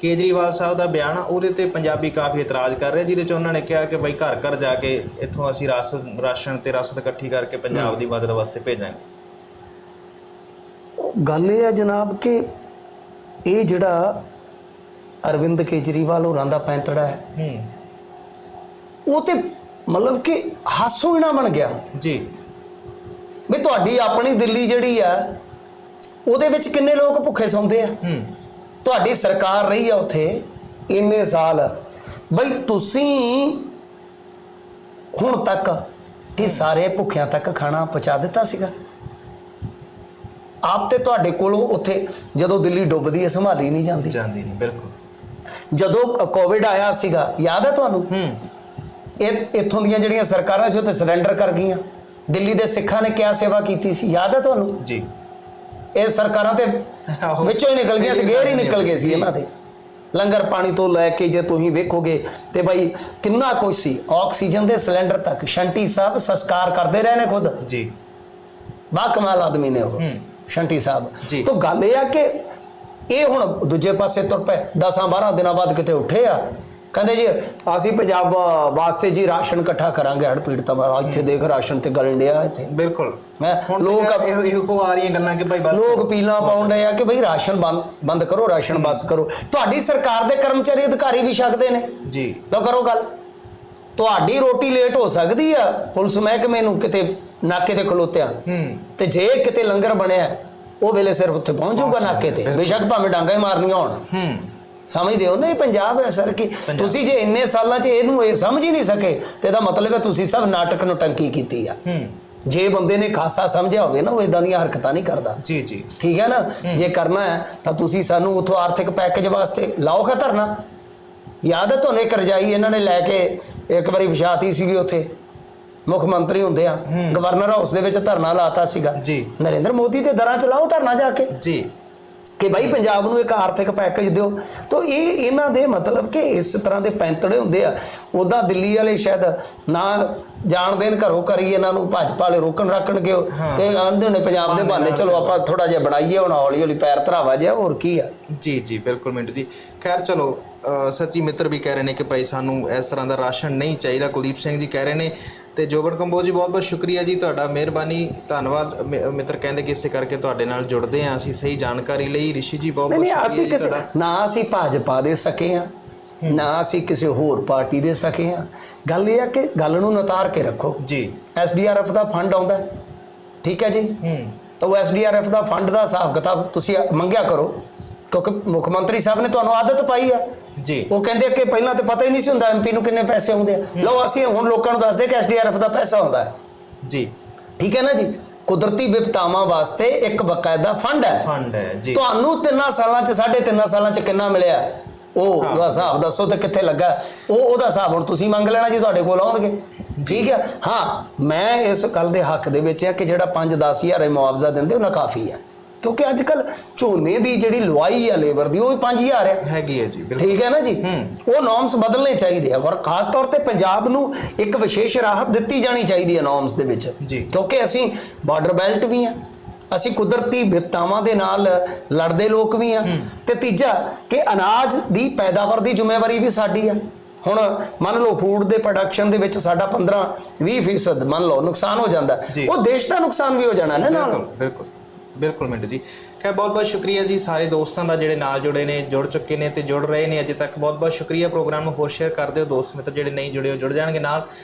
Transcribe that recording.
ਕੇਜਰੀਵਾਲ ਸਾਹਿਬ ਦਾ ਬਿਆਨ ਆ ਉਹਦੇ ਤੇ ਪੰਜਾਬੀ ਕਾਫੀ ਇਤਰਾਜ਼ ਕਰ ਰਹੇ ਜਿਹਦੇ ਚ ਉਹਨਾਂ ਨੇ ਕਿਹਾ ਕਿ ਬਈ ਘਰ ਘਰ ਜਾ ਕੇ ਇੱਥੋਂ ਅਸੀਂ ਰਾਸ਼ਨ ਰਾਸ਼ਨ ਤੇ ਰਸਦ ਇਕੱਠੀ ਕਰਕੇ ਪੰਜਾਬ ਦੀ ਮਦਦ ਵਾਸਤੇ ਭੇਜਾਂਗੇ। ਗੱਲ ਇਹ ਹੈ ਜਨਾਬ ਕਿ ਇਹ ਜਿਹੜਾ ਅਰਵਿੰਦ ਕੇਜਰੀਵਾਲ ਹੋਰਾਂ ਦਾ ਪੈਂਤੜਾ ਹੈ ਹੂੰ। ਉਹ ਤੇ ਮਤਲਬ ਕਿ ਹਾਸੋ ਹੀ ਨਾ ਬਣ ਗਿਆ। ਜੀ। ਵੀ ਤੁਹਾਡੀ ਆਪਣੀ ਦਿੱਲੀ ਜਿਹੜੀ ਆ ਉਹਦੇ ਵਿੱਚ ਕਿੰਨੇ ਲੋਕ ਭੁੱਖੇ ਸੌਂਦੇ ਆ? ਹੂੰ। ਤੁਹਾਡੀ ਸਰਕਾਰ ਰਹੀ ਆ ਉੱਥੇ ਇੰਨੇ ਸਾਲ। ਬਈ ਤੁਸੀਂ ਹੁਣ ਤੱਕ ਇਹ ਸਾਰੇ ਭੁੱਖਿਆਂ ਤੱਕ ਖਾਣਾ ਪਹੁੰਚਾ ਦਿੱਤਾ ਸੀਗਾ। ਆਪ ਤੇ ਤੁਹਾਡੇ ਕੋਲੋਂ ਉੱਥੇ ਜਦੋਂ ਦਿੱਲੀ ਡੁੱਬਦੀ ਹੈ ਸੰਭਾਲੀ ਨਹੀਂ ਜਾਂਦੀ। ਜਾਂਦੀ ਨਹੀਂ ਬਿਲਕੁਲ। ਜਦੋਂ ਕੋਵਿਡ ਆਇਆ ਸੀਗਾ ਯਾਦ ਹੈ ਤੁਹਾਨੂੰ? ਹੂੰ। ਇਹ ਇੱਥੋਂ ਦੀਆਂ ਜਿਹੜੀਆਂ ਸਰਕਾਰਾਂ ਸੀ ਉਹ ਤੇ ਸਰੈਂਡਰ ਕਰ ਗਈਆਂ। ਦਿੱਲੀ ਦੇ ਸਿੱਖਾਂ ਨੇ ਕਿਆ ਸੇਵਾ ਕੀਤੀ ਸੀ? ਯਾਦ ਹੈ ਤੁਹਾਨੂੰ? ਜੀ। ਇਹ ਸਰਕਾਰਾਂ ਤੇ ਆਹੋ। ਵਿੱਚੋਂ ਹੀ ਨਿਕਲ ਗਈਆਂ ਸੀ ਗੇਰ ਹੀ ਨਿਕਲ ਗਏ ਸੀ ਇਹਨਾਂ ਦੇ। ਲੰਗਰ ਪਾਣੀ ਤੋਂ ਲੈ ਕੇ ਜੇ ਤੁਸੀਂ ਵੇਖੋਗੇ ਤੇ ਭਾਈ ਕਿੰਨਾ ਕੁਝ ਸੀ। ਆਕਸੀਜਨ ਦੇ ਸਿਲੰਡਰ ਤੱਕ ਸ਼ੰਟੀ ਸਾਹਿਬ ਸੰਸਕਾਰ ਕਰਦੇ ਰਹੇ ਨੇ ਖੁਦ। ਜੀ। ਬਾ ਕਮਾਲ ਆਦਮੀ ਨੇ ਉਹ। ਹੂੰ। ਸ਼ੰਟੀ ਸਾਹਿਬ। ਜੀ। ਤਾਂ ਗੱਲ ਇਹ ਆ ਕਿ ਇਹ ਹੁਣ ਦੂਜੇ ਪਾਸੇ ਤੁਰ ਪਏ 10 12 ਦਿਨਾਂ ਬਾਅਦ ਕਿਤੇ ਉੱਠੇ ਆ। ਕਹਿੰਦੇ ਜੀ ਅਸੀਂ ਪੰਜਾਬ ਵਾਸਤੇ ਜੀ ਰਾਸ਼ਨ ਇਕੱਠਾ ਕਰਾਂਗੇ ਹੜ ਪੀੜਤਾਂ ਵਾਲਾ ਇੱਥੇ ਦੇਖ ਰਾਸ਼ਨ ਤੇ ਗਲਣ ਡਿਆ ਇੱਥੇ। ਬਿਲਕੁਲ। ਹੁਣ ਲੋਕ ਇਹੋ ਇਹੋ ਆ ਰਹੀਆਂ ਗੱਲਾਂ ਕਿ ਭਾਈ ਬਸ ਲੋਕ ਪੀਲਾ ਪਾਉਣ ਡਏ ਆ ਕਿ ਭਈ ਰਾਸ਼ਨ ਬੰਦ ਕਰੋ ਰਾਸ਼ਨ ਬਸ ਕਰੋ। ਤੁਹਾਡੀ ਸਰਕਾਰ ਦੇ ਕਰਮਚਾਰੀ ਅਧਿਕਾਰੀ ਵੀ ਛਕਦੇ ਨੇ। ਜੀ। ਲਓ ਕਰੋ ਗੱਲ। ਤੁਹਾਡੀ ਰੋਟੀ ਲੇਟ ਹੋ ਸਕਦੀ ਆ ਪੁਲਿਸ ਮਹਿਕਮੇ ਨੂੰ ਕਿਤੇ ਨਾਕੇ ਤੇ ਖਲੋਤਿਆਂ। ਤੇ ਜੇ ਕਿਤੇ ਲੰਗਰ ਬਣਿਆ ਉਹ ਵੇਲੇ ਸਿਰਫ ਉੱਥੇ ਪਹੁੰਚ ਜਾਊਗਾ ਨਾਕੇ ਤੇ। ਬੇਸ਼ੱਕ ਭਾਵੇਂ ਡਾਂਗਾ ਹੀ ਮਾਰਨੀਆਂ ਹੋਣ। ਹੂੰ। ਸਮਝਦੇ ਹੋ? ਨਾ ਇਹ ਪੰਜਾਬ ਹੈ ਸਰ ਕਿ ਤੁਸੀਂ ਜੇ ਇੰਨੇ ਸਾਲਾਂ 'ਚ ਇਹਨੂੰ ਇਹ ਸਮਝ ਹੀ ਨਹੀਂ ਸਕੇ ਤੇ ਇਹਦਾ ਮਤਲਬ ਹੈ ਤੁਸੀਂ ਸਭ ਨਾਟਕ ਨੂੰ ਟੰਕੀ ਕੀਤੀ ਆ। ਹੂੰ। ਜੇ ਬੰਦੇ ਨੇ ਖਾਸਾ ਸਮਝਿਆ ਹੋਵੇ ਨਾ ਉਹ ਇਦਾਂ ਦੀਆਂ ਹਰਕਤਾਂ ਨਹੀਂ ਕਰਦਾ। ਜੀ ਜੀ। ਠੀਕ ਹੈ ਨਾ? ਜੇ ਕਰਨਾ ਹੈ ਤਾਂ ਤੁਸੀਂ ਸਾਨੂੰ ਉਥੋਂ ਆਰਥਿਕ ਪੈਕੇਜ ਵਾਸਤੇ ਲਾਓ ਖਾ ਧਰਨਾ? ਯਾਦ ਹੈ ਤੁਹਾਨੂੰ ਇੱਕ ਰਜਾਈ ਇਹਨਾਂ ਨੇ ਲੈ ਕੇ ਇੱਕ ਵਾਰੀ ਵਿਛਾਤੀ ਸੀਗੀ ਉੱਥੇ? ਮੁੱਖ ਮੰਤਰੀ ਹੁੰਦੇ ਆ। ਗਵਰਨਰ ਹਾਊਸ ਦੇ ਵਿੱਚ ਧਰਨਾ ਲਾਤਾ ਸੀਗਾ। ਜੀ। ਨਰਿੰਦਰ ਮੋਦੀ ਤੇ ਦਰਾਂ ਚ ਲਾਓ ਧਰਨਾ ਜਾ ਕੇ। ਜੀ। ਕਿ ਭਾਈ ਪੰਜਾਬ ਨੂੰ ਇੱਕ ਆਰਥਿਕ ਪੈਕੇਜ ਦਿਓ। ਤਾਂ ਇਹ ਇਹਨਾਂ ਦੇ ਮਤਲਬ ਕਿ ਇਸ ਤਰ੍ਹਾਂ ਦੇ ਪੈਂਤੜੇ ਹੁੰਦੇ ਆ। ਉਦਾਂ ਦਿੱਲੀ ਵਾਲੇ ਸ਼ਾਇਦ ਨਾ ਜਾਣ ਦੇਣ ਘਰੋਂ ਕਰੀ ਇਹਨਾਂ ਨੂੰ ਭਾਜਪਾ ਵਾਲੇ ਰੋਕਣ ਰੱਖਣਗੇ। ਤੇ ਆਂਦੇ ਨੇ ਪੰਜਾਬ ਦੇ ਬਹਾਨੇ ਚਲੋ ਆਪਾਂ ਥੋੜਾ ਜਿਹਾ ਬਣਾਈਏ ਹੁਣ ਹੌਲੀ ਹੌਲੀ ਪੈਰ ਧਰਾਵਾ ਜਿਹਾ ਹੋਰ ਕੀ ਆ? ਜੀ ਜੀ ਬਿਲਕੁਲ ਮਿੰਟੂ ਜੀ। ਖੈਰ ਚਲੋ ਸੱਚੀ ਮਿੱਤਰ ਵੀ ਕਹਿ ਰਹੇ ਨੇ ਕਿ ਭਾਈ ਸਾਨੂੰ ਇਸ ਤਰ੍ਹਾਂ ਦਾ ਰਾਸ਼ਨ ਨਹੀਂ ਚਾਹੀਦਾ। ਕੁਲਦੀਪ ਸਿੰਘ ਜੀ ਕਹਿ ਰਹੇ ਨੇ ਤੇ ਜੋਬਨ ਕੰਬੋਜ ਜੀ ਬਹੁਤ ਬਹੁਤ ਸ਼ੁਕਰੀਆ ਜੀ ਤੁਹਾਡਾ ਮਿਹਰਬਾਨੀ ਧੰਨਵਾਦ। ਮਿ- ਮਿੱਤਰ ਕਹਿੰਦੇ ਕਿ ਇਸੇ ਕਰਕੇ ਤੁਹਾਡੇ ਨਾਲ ਜੁੜਦੇ ਹਾਂ ਅਸੀਂ ਸਹੀ ਜਾਣਕਾਰੀ ਲਈ। ਰਿਸ਼ੀ ਜੀ ਬਹੁਤ ਨਹੀਂ ਬਹੁਤ ਨਹੀਂ ਅਸੀਂ ਸ਼ੁਕਰੀਆ ਜੀ ਕਿਸੇ ਤੁਹਾਡਾ। ਨਾ ਅਸੀਂ ਭਾਜਪਾ ਦੇ ਸਕੇ ਆ ਨਾ ਅਸੀਂ ਕਿਸੇ ਹੋਰ ਪਾਰਟੀ ਦੇ ਸਕੇ ਆ ਗੱਲ ਇਹ ਆ ਕਿ ਗੱਲ ਨੂੰ ਨਤਾਰ ਕੇ ਰੱਖੋ। ਜੀ। ਐਸਡੀਆਰਐਫ ਦਾ ਫੰਡ ਆਉਂਦਾ ਹੈ। ਠੀਕ ਹੈ ਜੀ? ਹੂੰ। ਤਾਂ ਉਹ ਐਸਡੀਆਰਐਫ ਦਾ ਫੰਡ ਦਾ ਹਿਸਾਬ ਕਿਤਾਬ ਤੁਸੀਂ ਮੰਗਿਆ ਕਰੋ। ਕਿਉਂਕਿ ਮੁੱਖ ਮੰਤਰੀ ਸਾਹਿਬ ਨੇ ਤੁਹਾਨੂੰ ਆਦਤ ਪਾਈ ਆ। ਜੀ। ਉਹ ਕਹਿੰਦੇ ਕਿ ਪਹਿਲਾਂ ਤੇ ਪਤਾ ਹੀ ਨਹੀਂ ਸੀ ਹੁੰਦਾ ਐਮਪੀ ਨੂੰ ਕਿੰਨੇ ਪੈਸੇ ਆਉਂਦੇ ਆ। ਲਓ ਅਸੀਂ ਹੁਣ ਲੋਕਾਂ ਨੂੰ ਦੱਸਦੇ ਕਿ ਐਸਡੀਆਰਐਫ ਦਾ ਪੈਸਾ ਆਉਂਦਾ ਹੈ। ਜੀ। ਠੀਕ ਹੈ ਨਾ ਜੀ? ਕੁਦਰਤੀ ਵਿਪਤਾਵਾਂ ਵਾਸਤੇ ਇੱਕ ਬਕਾਇਦਾ ਫੰਡ ਹੈ। ਫੰਡ ਹੈ ਜੀ। ਤੁਹਾਨੂੰ ਤਿੰਨਾਂ ਸਾਲਾਂ ਚ ਸਾਢੇ ਤਿੰਨਾਂ ਸਾਲਾਂ ਚ ਕਿੰਨਾ ਮਿਲਿਆ? ਉਹ ਉਹਦਾ ਹਿਸਾਬ ਦੱਸੋ ਤੇ ਕਿੱਥੇ ਲੱਗਾ? ਉਹ ਉਹਦਾ ਹਿਸਾਬ ਹੁਣ ਤੁਸੀਂ ਮੰਗ ਲੈਣਾ ਜੀ ਤੁਹਾਡੇ ਕੋਲ ਆਉਣਗੇ। ਠੀਕ ਹੈ? ਹਾਂ ਮੈਂ ਇਸ ਗੱਲ ਦੇ ਹੱਕ ਦੇ ਵਿੱਚ ਆ ਕਿ ਜਿਹੜਾ 5-10 ਹਜ਼ਾਰ ਇਹ ਮੁਆਵਜ਼ਾ ਦਿੰਦੇ ਉਹਨਾਂ ਕਾਫੀ ਹੈ। ਕਿਉਂਕਿ ਅੱਜ ਕੱਲ ਝੋਨੇ ਦੀ ਜਿਹੜੀ ਲਵਾਈ ਆ ਲੇਬਰ ਦੀ ਉਹ ਵੀ 5000 ਹੈ ਹੈਗੀ ਹੈ ਜੀ ਬਿਲਕੁਲ। ਠੀਕ ਹੈ ਨਾ ਜੀ? ਉਹ ਨੋਰਮਸ ਬਦਲਨੇ ਚਾਹੀਦੇ ਆ ਔਰ ਖਾਸ ਤੌਰ ਤੇ ਪੰਜਾਬ ਨੂੰ ਇੱਕ ਵਿਸ਼ੇਸ਼ ਰਾਹਤ ਦਿੱਤੀ ਜਾਣੀ ਚਾਹੀਦੀ ਹੈ ਨੋਰਮਸ ਦੇ ਵਿੱਚ। ਕਿਉਂਕਿ ਅਸੀਂ ਬਾਰਡਰ ਬੈਲਟ ਵੀ ਆ ਅਸੀਂ ਕੁਦਰਤੀ ਵਿਪਤਾਵਾਂ ਦੇ ਨਾਲ ਲੜਦੇ ਲੋਕ ਵੀ ਆ। ਤੇ ਤੀਜਾ ਕਿ ਅਨਾਜ ਦੀ ਪੈਦਾਵਾਰ ਦੀ ਜ਼ਿੰਮੇਵਾਰੀ ਵੀ ਸਾਡੀ ਆ। ਹੁਣ ਮੰਨ ਲਓ ਫੂਡ ਦੇ ਪ੍ਰੋਡਕਸ਼ਨ ਦੇ ਵਿੱਚ ਸਾਡਾ 15 20% ਮੰਨ ਲਓ ਨੁਕਸਾਨ ਹੋ ਜਾਂਦਾ। ਉਹ ਦੇਸ਼ ਦਾ ਨੁਕਸਾਨ ਵੀ ਹੋ ਜਾਣਾ ਨਾ ਨਾਲ। ਬਿਲਕੁਲ ਬਿਲਕੁਲ। ਬਿਲਕੁਲ ਮਿੰਟੂ ਜੀ। ਖੈਰ, ਬਹੁਤ ਬਹੁਤ ਸ਼ੁਕਰੀਆ ਜੀ ਸਾਰੇ ਦੋਸਤਾਂ ਦਾ ਜਿਹੜੇ ਨਾਲ ਜੁੜੇ ਨੇ, ਜੁੜ ਚੁੱਕੇ ਨੇ ਤੇ ਜੁੜ ਰਹੇ ਨੇ। ਅਜੇ ਤੱਕ ਬਹੁਤ ਬਹੁਤ ਸ਼ੁਕਰੀਆ ਪ੍ਰੋਗਰਾਮ ਨੂੰ ਹੋਰ ਸ਼ੇਅਰ ਕਰ ਦਿਓ। ਦੋਸਤ ਮਿੱਤਰ ਜਿਹੜੇ ਨਹੀਂ ਜੁੜੇ ਉਹ ਜੁੜ ਜਾਣਗੇ ਨਾਲ।